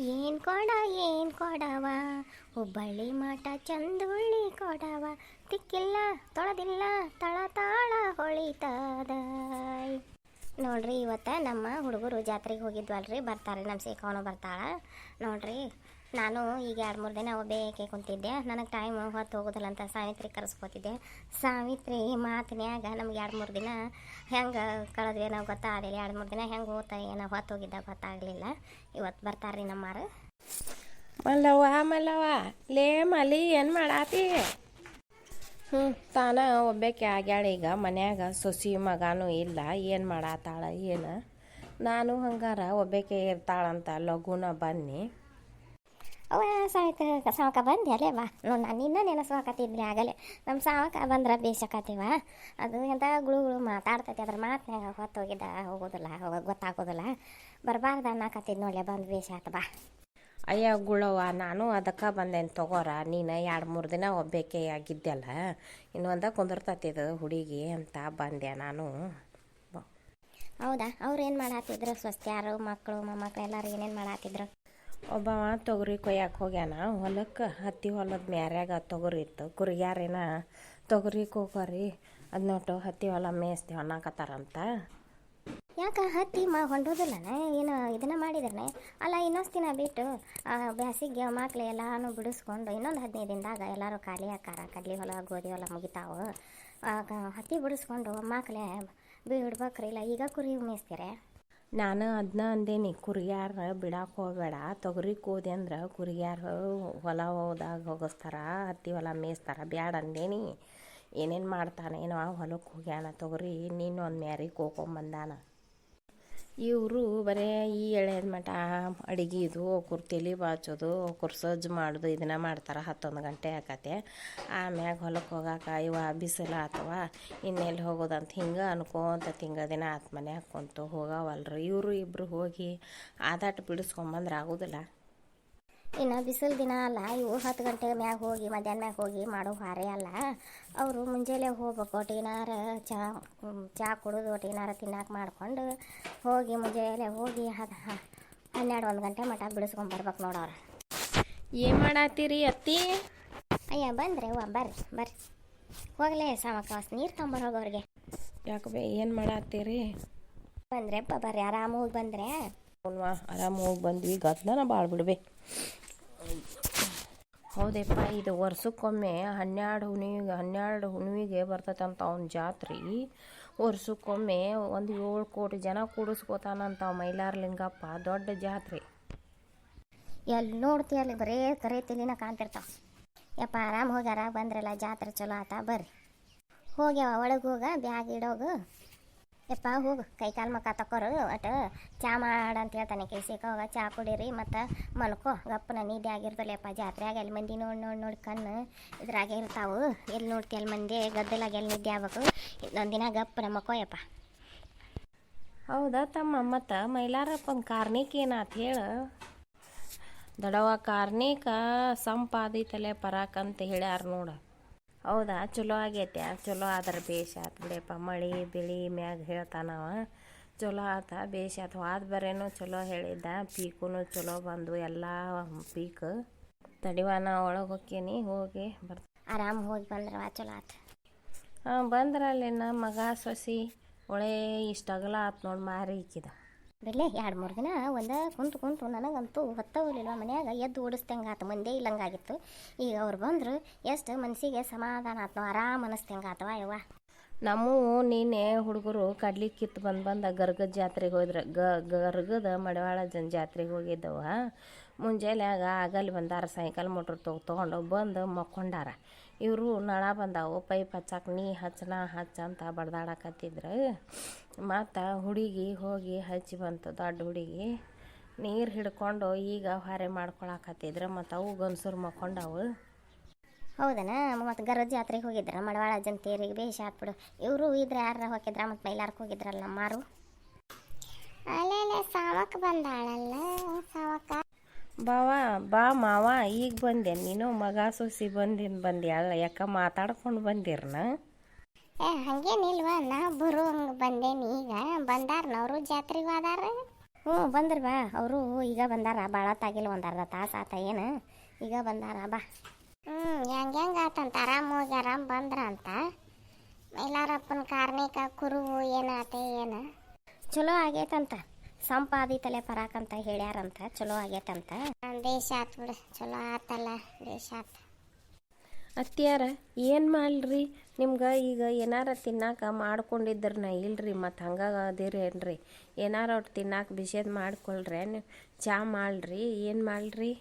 ಏನ್ ಕೊಡ, ಏನ್ ಕೊಡವ? ಹುಬ್ಬಳ್ಳಿ ಮಠ ಚಂದುಳ್ಳಿ ಕೊಡವ. ತಿಕ್ಕಿಲ್ಲ ತೊಳೆದಿಲ್ಲ, ತಳ ತಾಳ ಹೊಳಿತದ. ನೋಡ್ರಿ, ಇವತ್ತು ನಮ್ಮ ಹುಡುಗರು ಜಾತ್ರೆಗೆ ಹೋಗಿದ್ವಲ್ರಿ ಬರ್ತಾರೆ ನಮ್ಮ ಸೇಕವನು ಬರ್ತಾಳ. ನೋಡ್ರಿ ನಾನು ಈಗ ಎರಡು ಮೂರು ದಿನ ಒಬ್ಬೇಕೆ ಕುಂತಿದ್ದೆ. ನನಗೆ ಟೈಮ್ ಹೊತ್ತು ಹೋಗೋದಿಲ್ಲ ಅಂತ ಸಾವಿತ್ರಿ ಕರೆಸ್ಕೊತಿದ್ದೆ. ಸಾವಿತ್ರಿ ಮಾತಿನ್ಯಾಗ ನಮ್ಗೆ ಎರಡು ಮೂರು ದಿನ ಹೆಂಗೆ ಕಳೆದ್ವಿ ನಾವು ಗೊತ್ತಾಗಲಿಲ್ಲ. ಎರಡು ಮೂರು ದಿನ ಹೆಂಗೆ ಹೋಗ್ತಾ ಏನೋ ಹೊತ್ತು ಹೋಗಿದ್ದ ಗೊತ್ತಾಗಲಿಲ್ಲ. ಇವತ್ತು ಬರ್ತಾರ್ರಿ ನಮ್ಮಾರು. ಮಲ್ಲವ್ವ ಮಲ್ಲವ್ವ, ಲೇ ಮಲಿ, ಏನು ಮಾಡಾತಿ? ಹ್ಞೂ ತಾನ ಒಬ್ಬೇಕೆ ಆಗ್ಯಾಳ ಈಗ. ಮನ್ಯಾಗ ಸೊಸಿ, ಮಗನೂ ಇಲ್ಲ. ಏನು ಮಾಡಾತಾಳ, ಏನು? ನಾನು ಹಂಗಾರ ಒಬ್ಬೇಕೆ ಇರ್ತಾಳಂತ ಲಘುನ ಬನ್ನಿ. ಅವ ಸಾವಿತ ಸಾವಕ ಬಂದೆ ಅಲ್ಲೇ ಬಾ. ನೋ ನಾನು ನಿನ್ನ ನೆನೆಸ್ವಾಕತ್ತಿದ್ರಿ ಆಗಲೇ. ನಮ್ಮ ಸಾವಕ ಬಂದ್ರೆ ಬೇಸಕತ್ತೀವ ಅದು ಎಂಥ ಗುಳು ಗುಳು ಮಾತಾಡ್ತೈತಿ ಅದ್ರ ಮಾತನ್ಯಾಗ ಹೊತ್ತು ಹೋಗಿದ್ದ ಹೋಗೋದಿಲ್ಲ ಹೋಗ ಗೊತ್ತಾಗೋದಿಲ್ಲ. ಬರಬಾರ್ದು ಅನ್ನಕತ್ತಿದ್ ನೋಡ್ಲೆ ಬಂದು ಬೇಷ ಆತ ಬಾ. ಅಯ್ಯ ಗುಳವ್ವ ನಾನು ಅದಕ್ಕೆ ಬಂದೇನು ತಗೋರ ನೀನು ಎರಡು ಮೂರು ದಿನ ಒಬ್ಬೇಕೆ ಆಗಿದ್ದೆಲ್ಲ ಇನ್ನೊಂದ ಇದು ಹುಡುಗಿ ಅಂತ ಬಂದೆ ನಾನು. ಹೌದಾ? ಅವ್ರು ಏನು ಮಾಡಾತಿದ್ರು? ಸ್ವಸ್ತ್ಯಾರು ಮಕ್ಕಳು ಮೊಮ್ಮಕ್ಕಳು ಎಲ್ಲರೂ ಏನೇನು ಮಾಡಾತಿದ್ರು? ಒಬ್ಬವ ತೊಗರಿ ಕೊಯ್ಯಕ್ಕೆ ಹೋಗ್ಯಾನ, ಹೊಲಕ್ಕೆ ಹತ್ತಿ ಹೊಲದ ಮ್ಯಾರ್ಯಾಗ ತೊಗರಿ ಇತ್ತು. ಕುರಿಗ್ಯಾರೇನ, ತೊಗರಿ ಕೋಕರಿ ಅದನ್ನೊಟ್ಟು ಹತ್ತಿ ಹೊಲ ಮೇಯಿಸ್ತೀವಿ ಅನ್ನಕತ್ತಾರಂತ ಯಾಕೆ ಹತ್ತಿ ಮ ಹೊಂಡೋದಿಲ್ಲನ? ಏನು ಇದನ್ನ ಮಾಡಿದ್ರೆ ಅಲ್ಲ, ಇನ್ನೊಂದು ದಿನ ಬಿಟ್ಟು ಬ್ಯಾಸಿಗೆ ಮಕ್ಳು ಎಲ್ಲಾನು ಬಿಡಿಸ್ಕೊಂಡು ಇನ್ನೊಂದು ಹದಿನೈದು ದಿನದಾಗ ಎಲ್ಲರೂ ಖಾಲಿ ಆಕಾರ, ಕಡ್ಲಿ ಹೊಲ, ಗೋಧಿ ಹೊಲ ಮುಗಿತಾವೆ. ಹತ್ತಿ ಬಿಡಿಸ್ಕೊಂಡು ಮಕ್ಳೇ ಬಿಡ್ಬೇಕ್ರಿ ಇಲ್ಲ ಈಗ ಕುರಿ ಮೇಯಿಸ್ತೀರೆ? ನಾನು ಅದನ್ನ ಅಂದೇನಿ, ಕುರಿಗ್ಯಾರ ಬಿಡಕ್ಕೆ ಹೋಗಬೇಡ, ತೊಗರಿ ಹೋದೆ ಅಂದ್ರೆ ಕುರಿಗ್ಯಾರ ಹೊಲ ಹೋದಾಗ ಹೋಗಿಸ್ತಾರ, ಹತ್ತಿ ಹೊಲ ಮೇಯಿಸ್ತಾರ, ಬ್ಯಾಡ ಅಂದೇನಿ. ಏನೇನು ಮಾಡ್ತಾನೆ, ಏನೋ ಹೊಲಕ್ಕೆ ಹೋಗ್ಯಾನ ತೊಗರಿ, ನೀನು ಒಂದು ಮ್ಯಾರಿಗೆ ಹೋಗ್ಕೊಂಬಂದಾನ ಇವರು ಬರೇ ಈ ಎಳೆದ ಮಟ ಅಡಿಗೆದು ಒಕ್ಕುರ್ ತಲೆ ಬಾಚೋದು ಒಕ್ಕುರ್ ಸಜ್ಜು ಮಾಡೋದು, ಇದನ್ನ ಮಾಡ್ತಾರೆ, ಹತ್ತೊಂದು ಗಂಟೆ ಆಕತೆ ಆಮ್ಯಾಗ ಹೊಲಕ್ಕೆ ಹೋಗಾಕ ಇವ ಬಿಸಿಲು ಆತವ ಇನ್ನೆಲ್ಲಿ ಹೋಗೋದಂತ ಹಿಂಗೆ ಅನ್ಕೋತ ತಿಂಗ ದಿನ ಆತ್ಮನೆ ಮನ್ಯಾಗ ಕುಂತು ಹೋಗವಲ್ರು. ಇವರು ಇಬ್ಬರು ಹೋಗಿ ಆದಾಟ ಬಿಡಿಸ್ಕೊಂಬಂದ್ರೆ ಆಗೋದಿಲ್ಲ. ಇನ್ನು ಬಿಸಿಲು ದಿನ ಅಲ್ಲ ಇವು ಹತ್ತು ಗಂಟೆ ಮ್ಯಾಗ ಹೋಗಿ ಮಧ್ಯಾಹ್ನ ಮ್ಯಾಗ ಹೋಗಿ ಮಾಡೋ ಹಾರೇ ಅಲ್ಲ. ಅವರು ಮುಂಜಾನೆ ಹೋಗ್ಬೇಕು ಒಟ್ಟಿನಾರ ಚಹಾ ಚಹಾ ಚಾ ಕುಡಿದು ಒಟ್ಟಿನಾರ ತಿನ್ನಾಕ ಮಾಡ್ಕೊಂಡು ಹೋಗಿ ಮುಂಜಾನೆ ಹೋಗಿ ಅದು ಹನ್ನೆರಡು ಒಂದು ಗಂಟೆ ಮಟ ಬಿಡಿಸ್ಕೊಂಡು ಬರ್ಬೇಕು ನೋಡವ್ರು ಏನು ಮಾಡತ್ತೀರಿ ಅತ್ತಿ? ಅಯ್ಯ ಬಂದ್ರೆ ಹೂವ ಬರ್ರಿ ಬರ್ರಿ. ಹೋಗ್ಲೇ ಸಾಮಕಾಸ್ ನೀರು ತೊಂಬರೋಗವ್ರಿಗೆ ಯಾಕೆ ಬೇ ಏನು ಮಾಡತ್ತೀರಿ? ಬಂದ್ರೆ ಬರ್ರಿ ಆರಾಮ ಹೋಗಿ ಬಂದ್ರೆ. ಆರಾಮ ಹೋಗಿ ಬಂದ್ವಿ ಗದ್ದನ ಭಾಳ ಬಿಡ್ಬೇ ಹೌದಪ್ಪ, ಇದು ವರ್ಷಕ್ಕೊಮ್ಮೆ ಹನ್ನೆರಡು ಹುಣ್ಣಿಗೆ ಹನ್ನೆರಡು ಹುಣ್ಣಿಗೆ ಬರ್ತೈತಂತ ಅವ್ನ ಜಾತ್ರೆ. ವರ್ಷಕ್ಕೊಮ್ಮೆ ಒಂದು ಏಳು ಕೋಟಿ ಜನ ಕೂಡಿಸ್ಕೋತಾನಂತ ಮೈಲಾರ ಲಿಂಗಪ್ಪ ದೊಡ್ಡ ಜಾತ್ರೆ. ಎಲ್ಲಿ ನೋಡ್ತೀಯ ಅಲ್ಲಿ ಬರೇ ಕರೆ ತಲಿನ ಕಾಣ್ತಿರ್ತಾವ. ಯಪ್ಪ, ಆರಾಮ್ ಹೋಗ್ಯಾರ ಬಂದ್ರಲ್ಲ ಜಾತ್ರೆ ಚಲೋ ಆತ, ಬರ್ರಿ. ಹೋಗ್ಯಾವ, ಒಳಗೆ ಹೋಗ, ಬ್ಯಾಗ್ ಇಡೋಗು. ಯಪ್ಪ ಹೋಗು. ಕೈ ಕಾಲು ಮಕ್ಕ ತಕೋರು ಒಟ್ಟು ಚಾ ಮಾಡ ಅಂತ ಹೇಳ್ತಾನೆ ಕೇಸಿಕ ಹೋಗ, ಚಾ ಕುಡೀರಿ, ಮತ್ತು ಮಲ್ಕೋ. ಗಪ್ಪನ ನಿದ್ದೆ ಆಗಿರ್ತಲ್ಲಪ್ಪ ಜಾತ್ರೆಯಾಗ ಎಲ್ಲಿ ಮಂದಿ ನೋಡಿ ನೋಡಿ ನೋಡಿ ಕಣ್ಣು ಇದ್ರಾಗೆ ಇರ್ತಾವು. ಎಲ್ಲಿ ನೋಡ್ತಿ ಅಲ್ಲಿ ಮಂದಿ ಗದ್ದಲಾಗ ಎಲ್ಲಿ ನಿದ್ದೆ ಆಗ್ಬೇಕು. ಇನ್ನೊಂದು ದಿನ ಗಪ್ಪನ ಮಕ್ಕೋಯಪ್ಪ ಹೌದಾ ತಮ್ಮ ಮತ್ತು ಮೈಲಾರಪ್ಪನ ಕಾರ್ಣಿಕ್ ಏನಾತ್ ಹೇಳು? ದಡವ ಕಾರ್ಣಿಕ ಸಂಪಾದಿತಲೆ ಪರಾಕಂತ ಹೇಳ್ಯಾರ ನೋಡು. ಹೌದಾ? ಚಲೋ ಆಗೈತೆ ಚಲೋ ಆದ್ರೆ ಭೇಷ್ ಆತು ಬಿಡಪ್ಪ ಮಳೆ ಬೆಳೆ ಮ್ಯಾಗ ಹೇಳ್ತಾನವ ಚಲೋ ಆತ ಬೇಷ್ ಆತು. ವಾದ ಬರೇನು ಚಲೋ ಹೇಳಿದ್ದ. ಪೀಕೂ ಚಲೋ ಬಂದು ಎಲ್ಲ ಪೀಕ್. ತಡಿವಾನ ಒಳಗೆ ಹೋಕ್ಕೇನಿ ಹೋಗಿ ಬರ್ತ ಆರಾಮ್ ಹೋಗಿ ಬಂದ್ರವ ಚಲೋ ಆತ. ಹಾಂ ಬಂದ್ರಲ್ಲೇನ ಮಗ ಸೊಸಿ ಒಳ್ಳೆ ಇಷ್ಟಗಲ ಆತು ನೋಡಿ ಮಾರಿ ಇಕ್ಕಿದ ಬಿಡ್ಲೆ, ಎರಡು ಮೂರು ದಿನ ಒಂದೇ ಕುಂತು ಕುಂತು ನನಗಂತೂ ಹೊತ್ತವಲಿಲ್ವ ಮನೆಯಾಗ, ಎದ್ದು ಓಡಿಸ್ದಂಗೆ ಆತು ಮಂದೇ ಇಲ್ಲಂಗಾಗಿತ್ತು. ಈಗ ಅವ್ರು ಬಂದರು, ಎಷ್ಟು ಮನಸ್ಸಿಗೆ ಸಮಾಧಾನ ಆತು ಆರಾಮ ಅನಿಸ್ದಂಗೆ ಆತವ ಯವ್ವ. ನಮ್ಮ ನೀನೆ ಹುಡುಗರು ಕಡ್ಲಿ ಕಿತ್ತು ಬಂದು ಬಂದ ಗರ್ಗದ ಜಾತ್ರೆಗೆ ಹೋದ್ರೆ ಗ, ಗರ್ಗದ ಮಡವಾಳ ಜನ ಜಾತ್ರೆಗೆ ಹೋಗಿದ್ದವ. ಮುಂಜಾನೆಯಾಗ ಆಗ ಆಗಲ್ಲಿ ಬಂದಾರ ಸೈಕಲ್ ಮೋಟ್ರ್ ತೊಗೊ ತೊಗೊಂಡು ಬಂದು ಮಕ್ಕೊಂಡಾರ. ಇವರು ನಳ ಬಂದಾವು, ಪೈಪ್ ಹಚ್ಚಕ್ಕೆ ನೀ ಹಚ್ಚನ ಹಚ್ಚ ಅಂತ ಬಡ್ದಾಡಕತ್ತಿದ್ರು. ಮತ್ತು ಹುಡುಗಿ ಹೋಗಿ ಹಚ್ಚಿ ಬಂತು ದೊಡ್ಡ ಹುಡುಗಿ. ನೀರು ಹಿಡ್ಕೊಂಡು ಈಗ ಹೊರೆ ಮಾಡ್ಕೊಳಕತ್ತಿದ್ರು ಮತ್ತು ಅವು ಗನ್ಸುರು ಮಕ್ಕೊಂಡವು. ಹೌದನ? ಮತ್ತು ಗರದ ಜಾತ್ರೆಗೆ ಹೋಗಿದ್ರ? ಮಡವಾಳ ಅಜ್ಜನ ತೇರಿಗೆ ಬೇಷ ಆತ್ಬಿಡು ಇವರು ಇದ್ರೆ ಯಾರ ಹೋಗಿದ್ರ ಮತ್ತು ಮೈಲಾರಕ್ಕೆ ಹೋಗಿದ್ರಲ್ಲ ಮಾರು? ಅಲ್ಲೇ ಸಾವಕ್ಕೆ ಬಂದಾಳಲ್ಲ ಸಾವಕ ಬಾವ ಬಾ ಮಾವ ಈಗ ಬಂದೆ. ನೀನು ಮಗ ಸೊಸಿ ಬಂದಿನ ಬಂದ್ಯಾಳ. ಯಾಕ ಮಾತಾಡ್ಕೊಂಡು ಬಂದಿರ್ನ? ಏ ಹಂಗೇನಿಲ್ವಾ ನಾ ಬರುವಂಗೆ ಬಂದೇನಿ. ಈಗ ಬಂದಾರ ನವರು ಜಾತ್ರೆಗೆ ಹೋದಾರ ಹ್ಞೂ ಬಂದ್ರ ಬಾ. ಅವರು ಈಗ ಬಂದಾರ. ಭಾಳ ತಾಗಿಲ್ಲ ಒಂದು ಅರ್ಧ ತಾಸು ಆತ ಏನು? ಈಗ ಬಂದಾರ ಬಾ. ಹ್ಞೂ ಹೆಂಗೆ ಹೆಂಗೆ ಆತಂತ? ಆರಾಮ್ ಹೋಗಿ ಆರಾಮ್ ಬಂದ್ರ ಅಂತ. ಮೈಲಾರಪ್ಪನ ಕಾರ್ಣಿಕ ಕುರುವು ಏನಾತೆ ಏನು? ಚಲೋ ಆಗೈತಂತ. ಸಂಪಾದಿ ತಲೆ ಪರಾಕಂತ ಹೇಳ್ಯಾರಂತ. ಚಲೋ ಆಗೈತಂತ. ದೇಶ ಆತ್ ಬಿಡು. ಚಲೋ ಆತಲ್ಲ ದೇಶ ಆತ್. ಅತ್ತಿಯಾರ, ಏನು ಮಾಡ್ರಿ? ನಿಮ್ಗೆ ಈಗ ಏನಾರ ತಿನ್ನಾಕ ಮಾಡ್ಕೊಂಡಿದ್ರನ ಇಲ್ರಿ, ಮತ್ತು ಹಂಗೆ ಅದಿರಿ ಏನ್ರಿ ಒಟ್ಟು ತಿನ್ನಾಕ ಬಿಸಿದ್ ಮಾಡ್ಕೊಳ್ರಿ ಚಾ ಮಾಡ್ರಿ? ಏನು ಮಾಡ್ರಿ?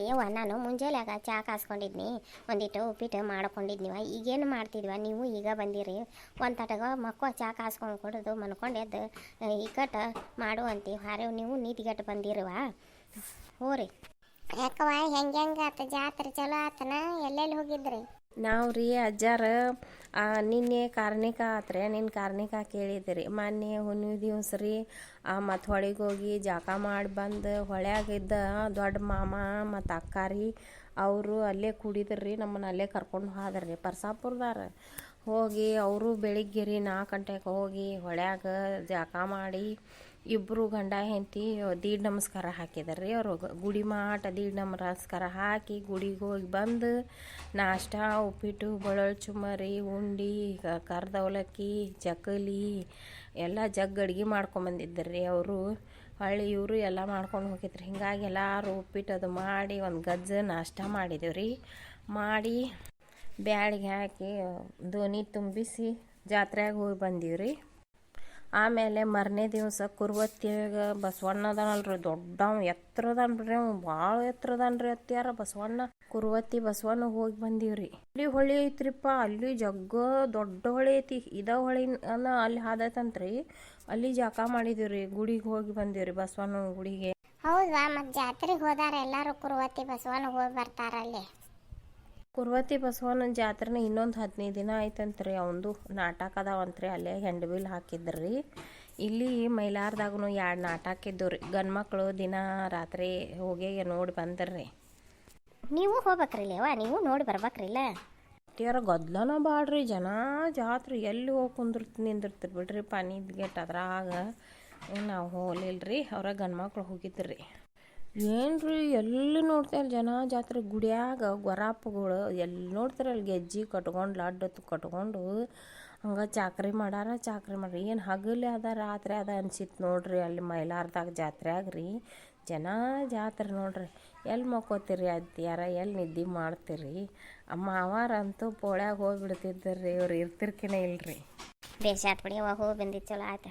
ಏವ ನಾನು ಮುಂಜಾನೆಯಾಗ ಚಾ ಕಾಸ್ಕೊಂಡಿದ್ನಿ, ಒಂದಿಟ್ಟು ಉಪ್ಪಿಟ್ಟು ಮಾಡ್ಕೊಂಡಿದ್ನಿವ ಈಗೇನು ಮಾಡ್ತಿದ್ವ? ನೀವು ಈಗ ಬಂದಿರಿ, ಒಂದು ತಟಗ ಮಕ್ಕಳು ಚಾ ಕಾಸ್ಕೊಂಡು ಕೊಡೋದು ಮನ್ಕೊಂಡು ಎದ್ದು ಇಕ್ಕಟ್ಟು ಮಾಡು ಅಂತೀವಿ. ಹಾರೇವ್ ನೀವು ನೀತಿಗಟ್ಟು ಬಂದಿರುವ? ಹೋರಿ ಯಾಕವ ಹೆಂಗೆ ಆತ? ಜಾತ್ರೆ ಚಲೋ ಆತನ? ಎಲ್ಲೆಲ್ಲಿ ಹೋಗಿದ್ರಿ? ನಾವು ರೀ ಅಜ್ಜಾರ ನಿನ್ನೆ ಕಾರ್ಣಿಕ ಆತ್ರೆ. ನಿನ್ನ ಕಾರ್ಣಿಕ ಕೇಳಿದ್ರಿ. ಮೊನ್ನೆ ಹುಣ್ಣಿಮೆ ದಿವಸ ರೀ ಮತ್ತು ಹೊಳಿಗೆ ಹೋಗಿ ಜಾಕ ಮಾಡಿ ಬಂದು ಹೊಳ್ಯಾಗಿದ್ದ ದೊಡ್ಡ ಮಾಮ ಮತ್ತು ಅಕ್ಕಾರಿ ಅವರು ಅಲ್ಲೇ ಕುಡಿದ್ರಿ ನಮ್ಮನ್ನು ಅಲ್ಲೇ ಕರ್ಕೊಂಡು ಹೋದ್ರಿ ಪರ್ಸಾಪುರದಾರ. ಹೋಗಿ ಅವರು ಬೆಳಿಗ್ಗೆ ರೀ ನಾಲ್ಕು ಗಂಟೆಗೆ ಹೋಗಿ ಹೊಳ್ಯಾಗ ಜಾಕ ಮಾಡಿ ಇಬ್ಬರು ಗಂಡ ಹೆಂಡತಿ ದೀಡ್ ನಮಸ್ಕಾರ ಹಾಕಿದಾರ್ರಿ. ಅವರು ಗುಡಿ ಮಾಟ ದೀಡ್ ನಮಸ್ಕಾರ ಹಾಕಿ ಗುಡಿಗೆ ಹೋಗಿ ಬಂದು ನಾಷ್ಟ, ಉಪ್ಪಿಟ್ಟು, ಬಳೊಳ್ ಚುಮರಿ, ಉಂಡಿ ಕರ್ದವಲಕ್ಕಿ ಕರ್ದ ಅವಲಕ್ಕಿ ಚಕ್ಕಲಿ ಎಲ್ಲ ಜಗ್ ಅಡ್ಗೆ ಮಾಡ್ಕೊಂಬಂದಿದ್ದರ್ರಿ ಅವರು. ಹಳ್ಳಿ ಇವರು ಎಲ್ಲ ಮಾಡ್ಕೊಂಡು ಹೋಗಿದ್ರು. ಹಿಂಗಾಗಿ ಎಲ್ಲರೂ ಉಪ್ಪಿಟ್ಟು ಅದು ಮಾಡಿ ಒಂದು ಗಜ್ಜ ನಾಷ್ಟ ಮಾಡಿದೇವು ರೀ ಮಾಡಿ ಬ್ಯಾಳಿಗೆ ಹಾಕಿ ದೋಣಿ ತುಂಬಿಸಿ ಜಾತ್ರೆಗೆ ಹೋಗಿ ಬಂದೀವಿ ಆಮೇಲೆ ಮರನೇ ದಿವಸ ಕುರ್ವತ್ತಿಯಾಗ ಬಸವಣ್ಣ ಅದಾನಲ್ರಿ, ದೊಡ್ಡವ ಎತ್ತರದಾನ್ ರೀ ಅವ ಭಾಳ ಎತ್ತರದಾನ್ರಿ ಅತ್ಯಾರ ಬಸವಣ್ಣ. ಕುರುವತ್ತಿ ಬಸವಣ್ಣ ಹೋಗಿ ಬಂದೀವ್ರಿ. ಅಲ್ಲಿ ಹೊಳಿ ಐತ್ರಿಪ್ಪ, ಅಲ್ಲಿ ಜಗ್ಗ ದೊಡ್ಡ ಹೊಳಿ ಐತಿ. ಇದ ಹೊಳಿ ಅನ್ನ ಅಲ್ಲಿ ಹಾದೈತಂತ್ರಿ ಅಲ್ಲಿ ಜಾಕ ಮಾಡಿದೀವ್ರಿ, ಗುಡಿಗೆ ಹೋಗಿ ಬಂದೀವ್ರಿ ಬಸವಣ್ಣ ಗುಡಿಗೆ. ಹೌದಾ ಮತ್ತೆ ಜಾತ್ರೆಗೆ ಹೋದಾರ ಎಲ್ಲರೂ ಕುರುವತ್ತಿ ಬಸವಣ್ಣ ಹೋಗಿ ಬರ್ತಾರ ಅಲ್ಲಿ? ಕುರ್ವತಿ ಬಸವನ ಜಾತ್ರೆನ ಇನ್ನೊಂದು ಹದಿನೈದು ದಿನ ಆಯ್ತಂತ್ರಿ ಅವಂದು ನಾಟಕ ಅದಾವಂತ್ರಿ ಅಲ್ಲೇ ಹೆಂಡಬಿಲ್ ಹಾಕಿದ್ರಿ. ಇಲ್ಲಿ ಮೈಲಾರದಾಗೂ ಎರಡು ನಾಟಕ ಇದ್ದವು ರೀ ಗಂಡ್ಮಕ್ಳು ದಿನ ರಾತ್ರಿ ಹೋಗಿ ನೋಡಿ ಬಂದ್ರಿ. ನೀವು ಹೋಗ್ಬೇಕ್ರಿ ಲೇವಾ ನೀವು ನೋಡಿ ಬರ್ಬೇಕ್ರಿಲ್ಲ ಯಾರ ಗದ್ಲನ ಬಾಡ್ರಿ ಜನ ಜಾತ್ರೆ ಎಲ್ಲಿ ಹೋಗಿ ಕುಂದಿರ್ತ ನಿಂದಿರ್ತಿರ್ ಬಿಡ್ರಿ ಪಾನಿ ಗೇಟ್ ಅದ್ರಾಗ ನಾವು ಹೋಲಿಲ್ರಿ ಅವ್ರ ಗಂಡ್ಮಕ್ಳು ಹೋಗಿದ್ರಿ. ಏನ್ರಿ, ಎಲ್ಲಿ ನೋಡ್ತಾರೆ ಜನ ಜಾತ್ರೆ ಗುಡಿಯಾಗ ಗೊರಾಪಗಳು, ಎಲ್ಲಿ ನೋಡ್ತಾರೆ ಅಲ್ಲಿ ಗೆಜ್ಜಿ ಕಟ್ಕೊಂಡು, ಲಡ್ಡು ಕಟ್ಕೊಂಡು, ಹಂಗೆ ಚಾಕ್ರಿ ಮಾಡಾರ ಚಾಕ್ರಿ ಮಾಡ್ರಿ ಏನು ಹಗಲಿ ಅದ, ರಾತ್ರಿ ಅದ ಅನ್ಸಿತ್ತು ನೋಡ್ರಿ ಅಲ್ಲಿ ಮೈಲಾರ್ದಾಗ ಜಾತ್ರೆಯಾಗ ರೀ ಜನ ಜಾತ್ರೆ ನೋಡ್ರಿ, ಎಲ್ಲಿ ಮಕ್ಕೋತೀರಿ ಅದ್ಯಾರ ಎಲ್ಲಿ ನಿದ್ದೆ ಮಾಡ್ತೀರಿ? ಅಮ್ಮ ಅವಾರಂತೂ ಪೋಳ್ಯಾಗ ಹೋಗ್ಬಿಡ್ತಿದ್ದರ್ರಿ, ಇವ್ರು ಇರ್ತಿರ್ಕಿನೇ ಇಲ್ರಿ. ಬೇಸಾತ್ ಆತ್ ಬಿಡಿ ಅವ ಹೋಗಿ ಬಂದಿದ್ದು ಚಲೋ ಆಯ್ತು.